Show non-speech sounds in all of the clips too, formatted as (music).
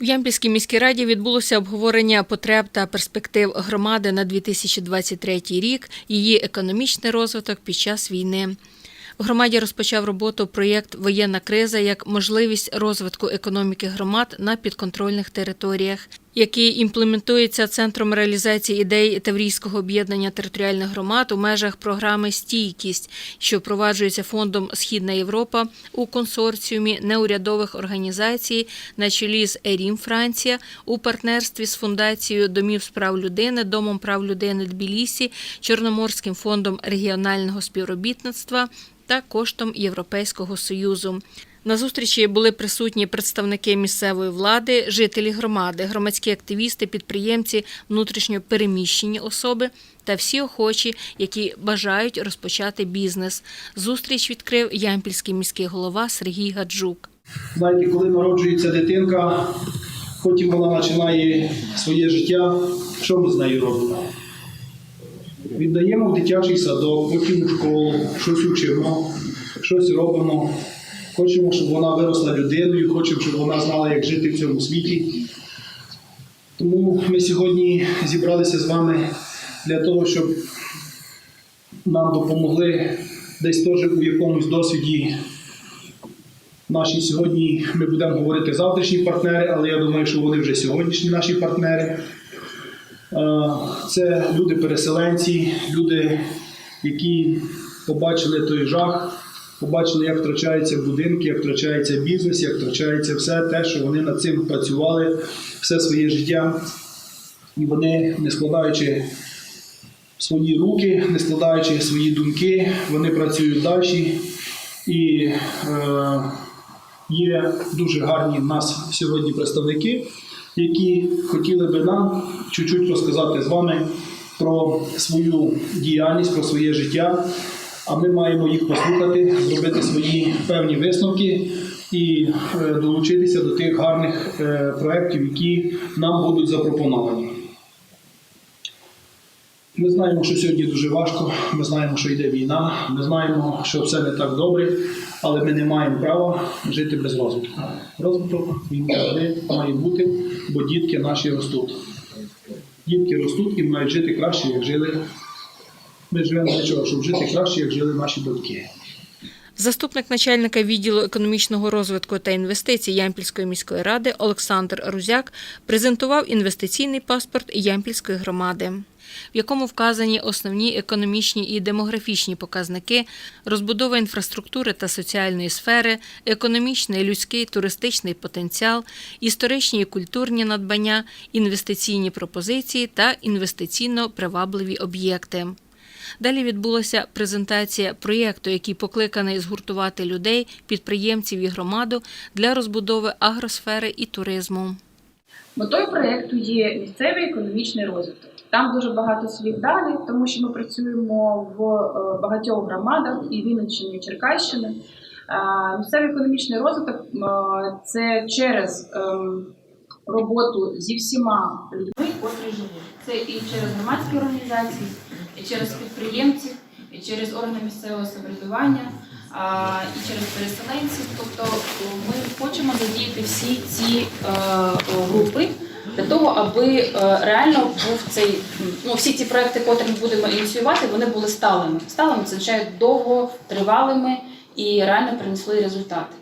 В Ямпільській міській раді відбулося обговорення потреб та перспектив громади на 2023 рік, її економічний розвиток під час війни. В громаді розпочав роботу проєкт Воєнна криза як можливість розвитку економіки громад на підконтрольних територіях, який імплементується центром реалізації ідей Таврійського об'єднання територіальних громад у межах програми Стійкість, що впроваджується фондом Східна Європа у консорціумі неурядових організацій на чолі з ЕРІМ Франція у партнерстві з фундацією домів справ людини, Домом прав людини Тбілісі, Чорноморським фондом регіонального співробітництва та коштом Європейського союзу. На зустрічі були присутні представники місцевої влади, жителі громади, громадські активісти, підприємці, внутрішньо переміщені особи та всі охочі, які бажають розпочати бізнес. Зустріч відкрив Ямпільський міський голова Сергій Гаджук. Знаєте, коли народжується дитинка, потім вона починає своє життя, що ми з нею робимо? Віддаємо в дитячий садок, потім у школу, щось учимо, щось робимо. Хочемо, щоб вона виросла людиною, хочемо, щоб вона знала, як жити в цьому світі. Тому ми сьогодні зібралися з вами для того, щоб нам допомогли десь теж у якомусь досвіді Наші сьогодні ми будемо говорити завтрашні партнери, але я думаю, що вони вже сьогоднішні наші партнери. Е, Це люди-переселенці, люди, які побачили той жах, побачили, як втрачаються будинки, як втрачається бізнес, як втрачається все те, що вони над цим працювали все своє життя. І вони, не складаючи свої руки, не складаючи свої думки, вони працюють далі. І е, є дуже гарні в нас сьогодні представники, які хотіли би нам чуть-чуть розказати з вами про свою діяльність, про своє життя. А ми маємо їх послухати, зробити свої певні висновки і е, долучитися до тих гарних е, проєктів, які нам будуть запропоновані. Ми знаємо, що сьогодні дуже важко, ми знаємо, що йде війна, ми знаємо, що все не так добре, але ми не маємо права жити без розвитку. Розвиток він завжди має бути, бо дітки наші ростуть. Дітки ростуть і мають жити краще, як жили. Ми живемо для чого, щоб жити краще, як жили наші батьки. Заступник начальника відділу економічного розвитку та інвестицій Ямпільської міської ради Олександр Рузяк презентував інвестиційний паспорт Ямпільської громади, в якому вказані основні економічні і демографічні показники, розбудова інфраструктури та соціальної сфери, економічний, людський, туристичний потенціал, історичні і культурні надбання, інвестиційні пропозиції та інвестиційно привабливі об'єкти. Далі відбулася презентація проєкту, який покликаний згуртувати людей, підприємців і громаду для розбудови агросфери і туризму. Метою проєкту є місцевий економічний розвиток. Там дуже багато слів далі, тому що ми працюємо в е, багатьох громадах і Вінниччини, і Черкащини. Е, Місцевий економічний розвиток е, це через ем, роботу зі всіма людьми, котрі живуть. Це і через громадські організації, і через підприємців, і через органи місцевого самоврядування, і через переселенців. Тобто ми хочемо задіяти всі ці е, групи для того, аби е, реально був цей ну, всі ті проекти, котрі ми будемо ініціювати, вони були сталими. Сталими це означає довготривалими і реально принесли результати.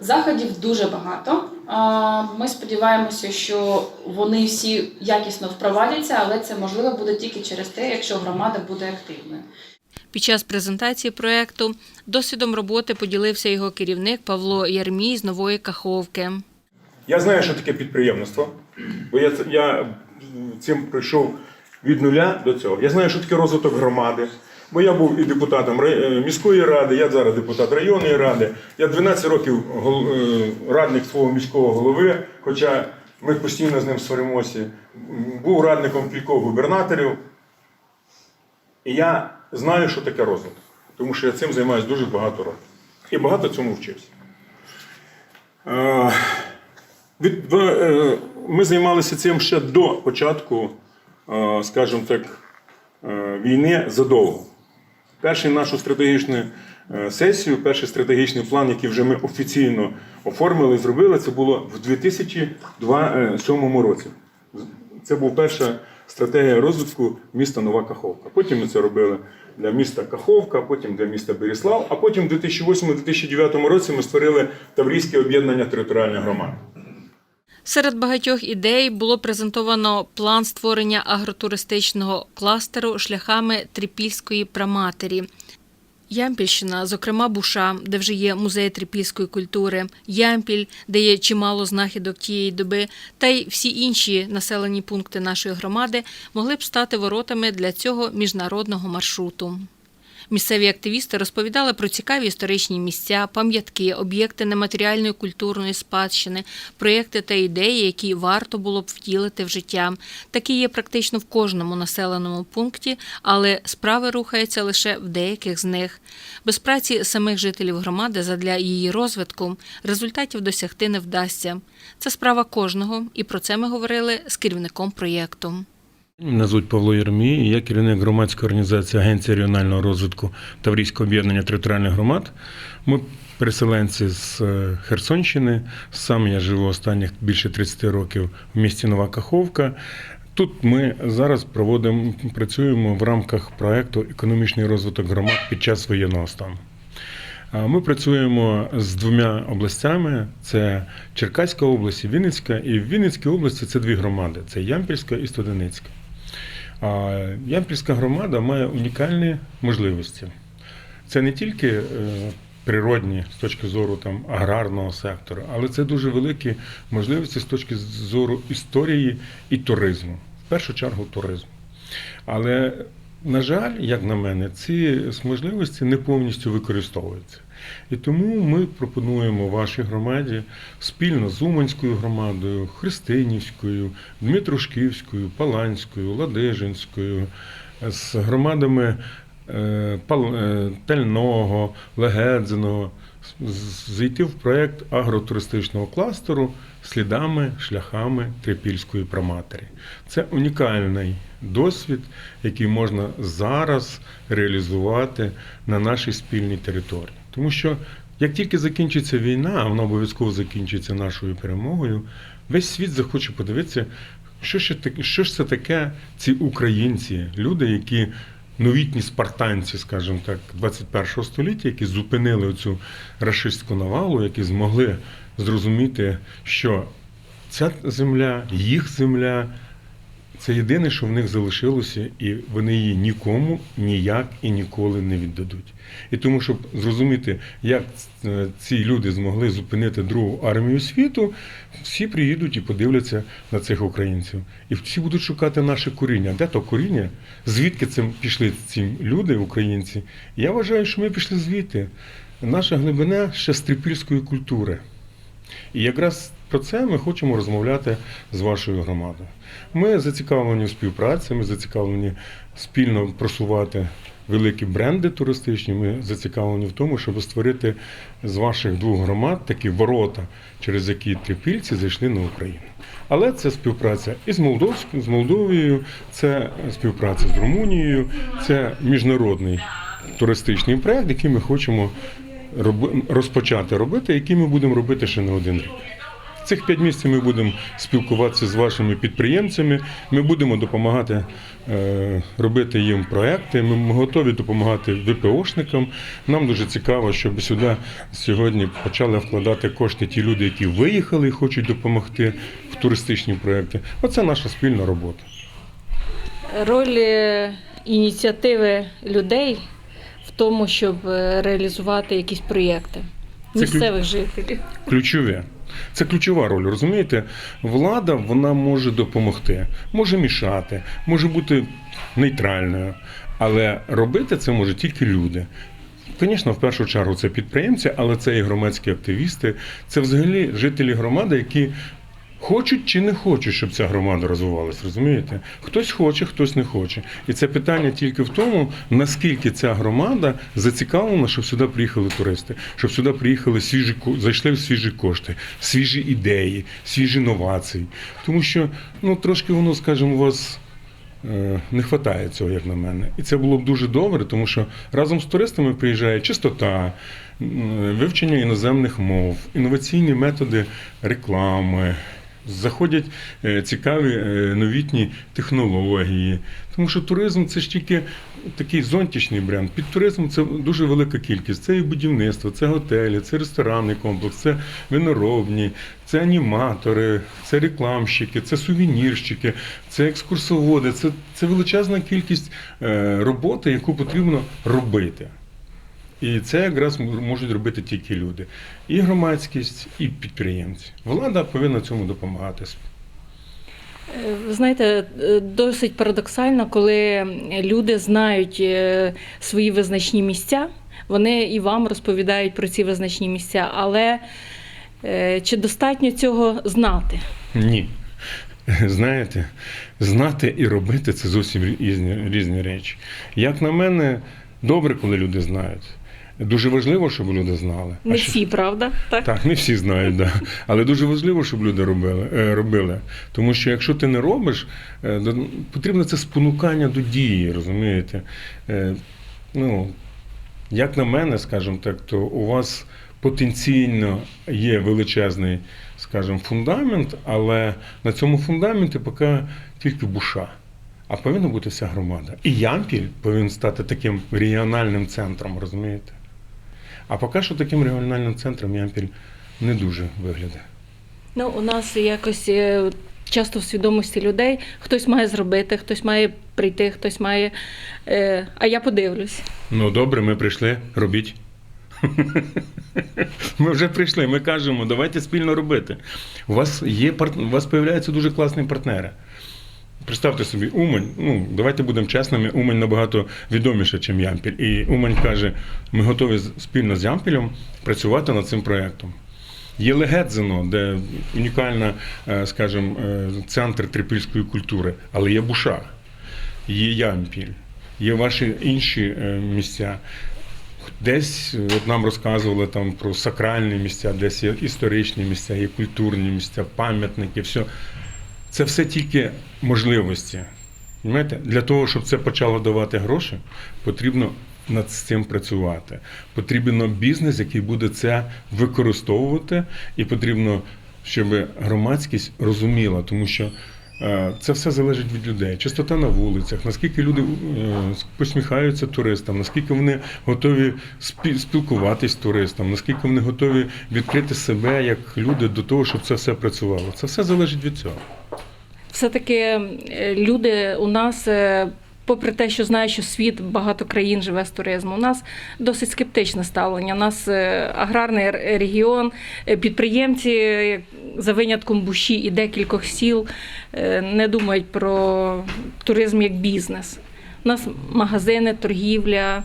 Заходів дуже багато. Ми сподіваємося, що вони всі якісно впровадяться, але це можливо буде тільки через те, якщо громада буде активною. Під час презентації проєкту досвідом роботи поділився його керівник Павло Ярмій з Нової Каховки. Я знаю, що таке підприємництво, бо я, це- я цим прийшов від нуля до цього. Я знаю, що таке розвиток громади. Бо я був і депутатом е, міської ради, я зараз депутат районної ради. Я 12 років е, радник свого міського голови, хоча ми постійно з ним сваримося. Був радником кількох губернаторів. І я знаю, що таке розвиток, тому що я цим займаюся дуже багато років. І багато цьому вчився. Е, ми займалися цим ще до початку, скажімо так, війни задовго. Першу нашу стратегічну е, сесію, перший стратегічний план, який вже ми офіційно оформили, зробили, це було в 2007 році. Це була перша стратегія розвитку міста Нова Каховка. Потім ми це робили для міста Каховка, потім для міста Беріслав, а потім в 2008-2009 році ми створили Таврійське об'єднання територіальних громад. Серед багатьох ідей було презентовано план створення агротуристичного кластеру шляхами Трипільської праматері. Ямпільщина, зокрема Буша, де вже є музей трипільської культури, Ямпіль, де є чимало знахідок тієї доби, та й всі інші населені пункти нашої громади могли б стати воротами для цього міжнародного маршруту. Місцеві активісти розповідали про цікаві історичні місця, пам'ятки, об'єкти нематеріальної культурної спадщини, проєкти та ідеї, які варто було б втілити в життя. Такі є практично в кожному населеному пункті, але справи рухаються лише в деяких з них. Без праці самих жителів громади задля її розвитку результатів досягти не вдасться. Це справа кожного, і про це ми говорили з керівником проєкту. Мене звуть Павло Єрмій, я керівник громадської організації Агенція регіонального розвитку Таврійського об'єднання територіальних громад. Ми переселенці з е, Херсонщини. Сам я живу останніх більше 30 років в місті Нова Каховка. Тут ми зараз проводимо, працюємо в рамках проекту Економічний розвиток громад під час воєнного стану. Ми працюємо з двома областями: це Черкаська область і Вінницька. І в Вінницькій області це дві громади: це Ямпільська і Студеницька. Ямпільська громада має унікальні можливості. Це не тільки е, природні з точки зору там, аграрного сектору, але це дуже великі можливості з точки зору історії і туризму. В першу чергу туризму. Але, на жаль, як на мене, ці можливості не повністю використовуються. І тому ми пропонуємо вашій громаді спільно з Уманською громадою, Христинівською, Дмитрушківською, Паланською, Ладижинською, з громадами е, е, Тельного, Легедзиного зайти в проєкт агротуристичного кластеру слідами, шляхами Трипільської праматері. Це унікальний досвід, який можна зараз реалізувати на нашій спільній території. Тому що як тільки закінчиться війна, а вона обов'язково закінчиться нашою перемогою, весь світ захоче подивитися, що, ще що ж це таке ці українці, люди, які новітні спартанці, скажімо так, 21 століття, які зупинили цю рашистську навалу, які змогли зрозуміти, що ця земля, їх земля. Це єдине, що в них залишилося, і вони її нікому ніяк і ніколи не віддадуть. І тому, щоб зрозуміти, як е, ці люди змогли зупинити Другу армію світу, всі приїдуть і подивляться на цих українців. І всі будуть шукати наше коріння. Де то коріння? Звідки це пішли ці люди, українці? Я вважаю, що ми пішли звідти. Наша глибина ще з трипільської культури. І якраз про це ми хочемо розмовляти з вашою громадою. Ми зацікавлені в співпраці, ми зацікавлені спільно просувати великі бренди туристичні. Ми зацікавлені в тому, щоб створити з ваших двох громад такі ворота, через які трипільці зайшли на Україну. Але це співпраця і з Молдовською, з Молдовією, це співпраця з Румунією, це міжнародний туристичний проект, який ми хочемо розпочати робити, який ми будемо робити ще не один рік. Цих п'ять місяців ми будемо спілкуватися з вашими підприємцями. Ми будемо допомагати е, робити їм проекти. Ми готові допомагати ВПОшникам. Нам дуже цікаво, щоб сюди сьогодні почали вкладати кошти ті люди, які виїхали і хочуть допомогти в туристичні проекти. Оце наша спільна робота. Роль е, ініціативи людей в тому, щоб е, реалізувати якісь проєкти місцевих жителів. Ключове. Це ключова роль, розумієте? Влада вона може допомогти, може мішати, може бути нейтральною, але робити це може тільки люди. Звісно, в першу чергу це підприємці, але це і громадські активісти, це взагалі жителі громади, які хочуть чи не хочуть, щоб ця громада розвивалась, розумієте? Хтось хоче, хтось не хоче. І це питання тільки в тому, наскільки ця громада зацікавлена, щоб сюди приїхали туристи, щоб сюди приїхали свіжі зайшли в свіжі кошти, свіжі ідеї, свіжі новації. Тому що ну трошки воно, скажімо, у вас е, не вистачає цього, як на мене. І це було б дуже добре, тому що разом з туристами приїжджає чистота, вивчення іноземних мов, інноваційні методи реклами. Заходять е, цікаві е, новітні технології. Тому що туризм це ж тільки такий зонтичний бренд. Під туризм це дуже велика кількість. Це і будівництво, це готелі, це ресторанний комплекс, це виноробні, це аніматори, це рекламщики, це сувенірщики, це екскурсоводи. Це, це величезна кількість е, роботи, яку потрібно робити. І це якраз можуть робити тільки люди. І громадськість, і підприємці. Влада повинна цьому допомагати. Е, Ви знаєте, е, досить парадоксально, коли люди знають е, свої визначні місця, вони і вам розповідають про ці визначні місця, але чи достатньо цього знати? Ні. (laughs) Знаєте, знати і робити це зовсім різні, різні речі. Як на мене, добре, коли люди знають. Дуже важливо, щоб люди знали. Не що- всі, правда? Так? Так, не всі знають, да. але дуже важливо, щоб люди робили, е, робили. Тому що якщо ти не робиш, е, потрібно це спонукання до дії, розумієте? Е, Ну, як на мене, скажімо так, то у вас потенційно є величезний, скажімо, фундамент, але на цьому фундаменті поки тільки буша. А повинна бути вся громада. І Ямпіль повинен стати таким регіональним центром, розумієте? А поки що таким регіональним центром Ямпіль не дуже виглядає. Ну, у нас якось е, часто в свідомості людей хтось має зробити, хтось має прийти, хтось має. Е, а я подивлюсь. Ну добре, ми прийшли, робіть. Ми вже прийшли, ми кажемо, давайте спільно робити. У вас є у вас з'являються дуже класні партнери. Представте собі, Умань, ну давайте будемо чесними, Умань набагато відоміша, ніж Ямпіль. І Умань каже, ми готові спільно з Ямпілем працювати над цим проєктом. Є Легедзино, де унікальна, е, скажімо, е, центр трипільської культури, але є Буша, є Ямпіль, є ваші інші е, місця. Десь от нам розказували там про сакральні місця, десь є історичні місця, є культурні місця, пам'ятники, все. Це все тільки можливості. Понимаєте? Для того, щоб це почало давати гроші, потрібно над цим працювати. Потрібен бізнес, який буде це використовувати, і потрібно, щоб громадськість розуміла, тому що це все залежить від людей. Чистота на вулицях, наскільки люди е, посміхаються туристам, наскільки вони готові спі- спілкуватись з туристом, наскільки вони готові відкрити себе як люди до того, щоб це все працювало. Це все залежить від цього. Все-таки е, люди у нас, е, попри те, що знають, що світ багато країн живе з туризму, у нас досить скептичне ставлення. У нас е, аграрний регіон, е, підприємці, е, за винятком буші і декількох сіл, не думають про туризм як бізнес. У нас магазини, торгівля.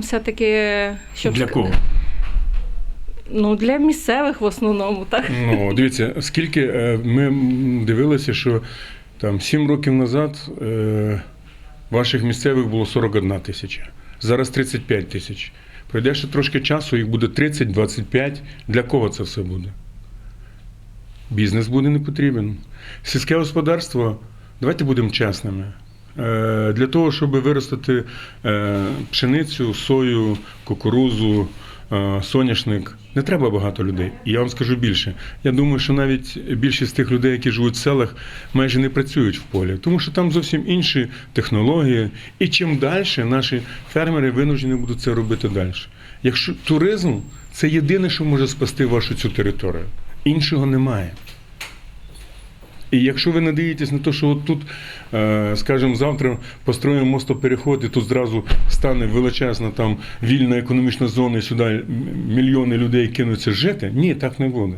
Все-таки щоб Для кого? Ну, для місцевих в основному, так? Ну, дивіться, скільки ми дивилися, що там 7 років назад е, ваших місцевих було 41 тисяча, зараз 35 тисяч. Пройде ще трошки часу, їх буде 30-25. Для кого це все буде? Бізнес буде не потрібен. Сільське господарство, давайте будемо чесними. Е, Для того, щоб виростити е, пшеницю, сою, кукурузу, соняшник, не треба багато людей. І я вам скажу більше. Я думаю, що навіть більшість тих людей, які живуть в селах, майже не працюють в полі, тому що там зовсім інші технології. І чим далі наші фермери винуждені будуть це робити далі. Якщо туризм це єдине, що може спасти вашу цю територію. Іншого немає. І якщо ви надієтесь на те, що от тут, е, скажімо, завтра построїмо мостопереход, і тут зразу стане величезна там вільна економічна зона, і сюди мільйони людей кинуться жити, ні, так не буде.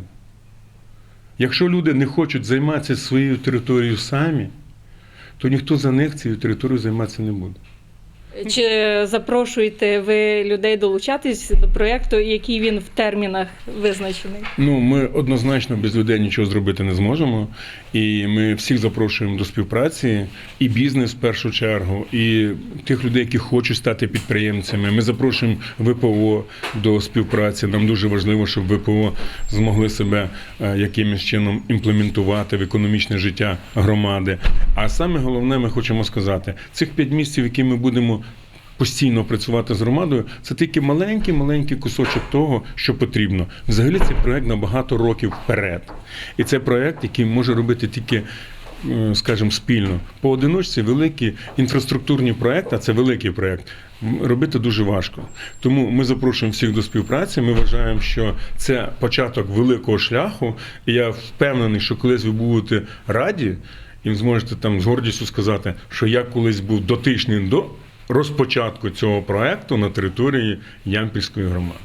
Якщо люди не хочуть займатися своєю територією самі, то ніхто за них цією територією займатися не буде. Чи запрошуєте ви людей долучатись до проєкту, який він в термінах визначений? Ну, ми однозначно без людей нічого зробити не зможемо. І ми всіх запрошуємо до співпраці, і бізнес в першу чергу, і тих людей, які хочуть стати підприємцями. Ми запрошуємо ВПО до співпраці. Нам дуже важливо, щоб ВПО змогли себе е, якимось чином імплементувати в економічне життя громади. А саме головне, ми хочемо сказати, цих п'ять місяців, які ми будемо постійно працювати з громадою, це тільки маленький маленький кусочок того, що потрібно. Взагалі цей проект на багато років вперед. І це проект, який може робити тільки. Скажімо, спільно поодиночці великі інфраструктурні проекти, а це великий проект, робити дуже важко. Тому ми запрошуємо всіх до співпраці. Ми вважаємо, що це початок великого шляху. І я впевнений, що колись ви будете раді, і зможете там з гордістю сказати, що я колись був дотичний до розпочатку цього проекту на території Ямпільської громади.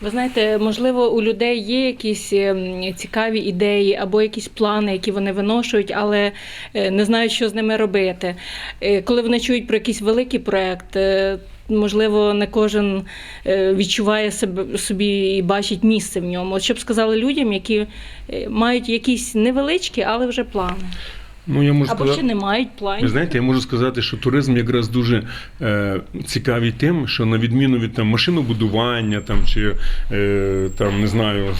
Ви знаєте, можливо, у людей є якісь ем, цікаві ідеї або якісь плани, які вони виношують, але е, не знають, що з ними робити. Е, Коли вони чують про якийсь великий проект, е, можливо, не кожен е, відчуває себе собі і бачить місце в ньому. От що б сказали людям, які е, мають якісь невеличкі, але вже плани, Ну я можу або сказати, ще не мають ви планів. знаєте, я можу сказати, що туризм якраз дуже е, цікавий тим, що на відміну від там машинобудування, там чи е, там не знаю.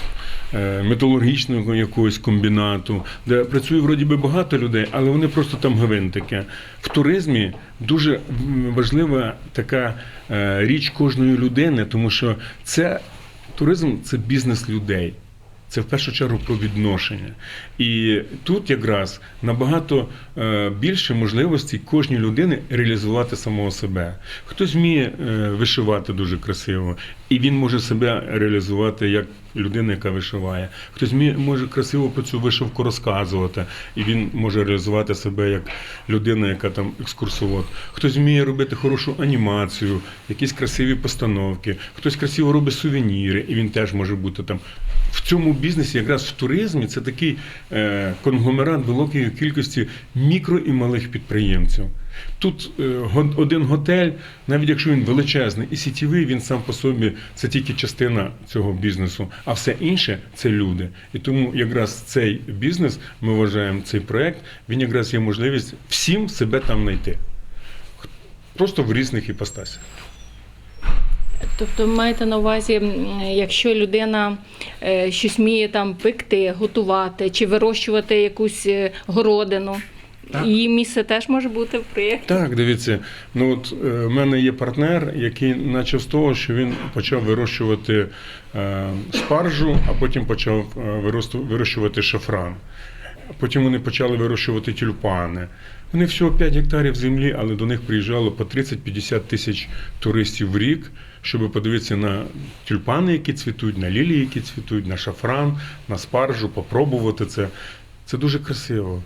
е, Металургічного якогось комбінату, де працює вроді би багато людей, але вони просто там гвинтики. В туризмі дуже важлива така е, річ кожної людини, тому що це туризм це бізнес людей. Це в першу чергу про відношення. І тут якраз набагато е, більше можливостей кожній людини реалізувати самого себе. Хтось вміє е, вишивати дуже красиво, і він може себе реалізувати як людина, яка вишиває. Хтось може красиво про цю вишивку розказувати, і він може реалізувати себе як людина, яка там екскурсовод. Хтось вміє робити хорошу анімацію, якісь красиві постановки, хтось красиво робить сувеніри, і він теж може бути там. В цьому бізнесі, якраз в туризмі, це такий е, конгломерат великої кількості мікро і малих підприємців. Тут е, один готель, навіть якщо він величезний і сітєвий, він сам по собі це тільки частина цього бізнесу, а все інше це люди. І тому якраз цей бізнес, ми вважаємо, цей проект, він якраз є можливість всім себе там знайти. Просто в різних іпостасях. Тобто маєте на увазі, якщо людина е, щось вміє там пекти, готувати чи вирощувати якусь е, городину, Так. її місце теж може бути в проєкті. Так, дивіться, ну от е, в мене є партнер, який почав з того, що він почав вирощувати е, спаржу, а потім почав е, вирощувати шафран. Потім вони почали вирощувати тюльпани. Вони всього 5 гектарів землі, але до них приїжджало по 30-50 тисяч туристів в рік, щоб подивитися на тюльпани, які цвітуть, на лілії, які цвітуть, на шафран, на спаржу, попробувати це. Це дуже красиво.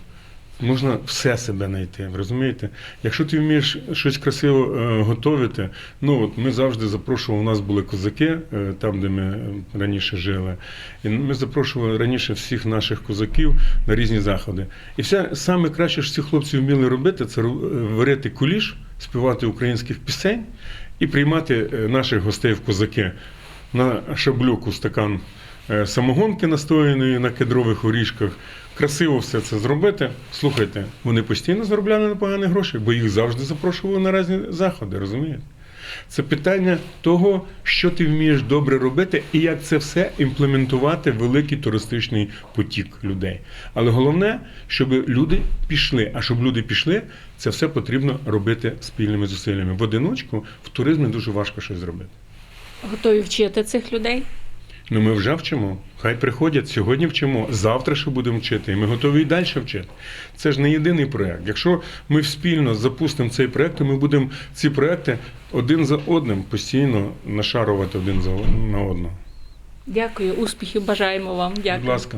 Можна все себе знайти, розумієте? Якщо ти вмієш щось красиво е, готувати, ну от ми завжди запрошували, у нас були козаки, е, там, де ми е, раніше жили. І ми запрошували раніше всіх наших козаків на різні заходи. І все саме краще, що ці хлопці вміли робити, це варити куліш, співати українських пісень і приймати наших гостей в козаки на шаблюку стакан самогонки настояної на кедрових оріжках. Красиво все це зробити. Слухайте, вони постійно заробляли непогані гроші, бо їх завжди запрошували на різні заходи, розумієте? Це питання того, що ти вмієш добре робити і як це все імплементувати в великий туристичний потік людей. Але головне, щоб люди пішли. А щоб люди пішли, це все потрібно робити спільними зусиллями. В одиночку в туризмі дуже важко щось зробити. Готові вчити цих людей. Ну ми вже вчимо. Хай приходять сьогодні вчимо, завтра ще будемо вчити, і ми готові і далі вчити. Це ж не єдиний проект. Якщо ми спільно запустимо цей проект, то ми будемо ці проекти один за одним постійно нашарувати один за на одного. Дякую, успіхів бажаємо вам. Дякую. Будь ласка.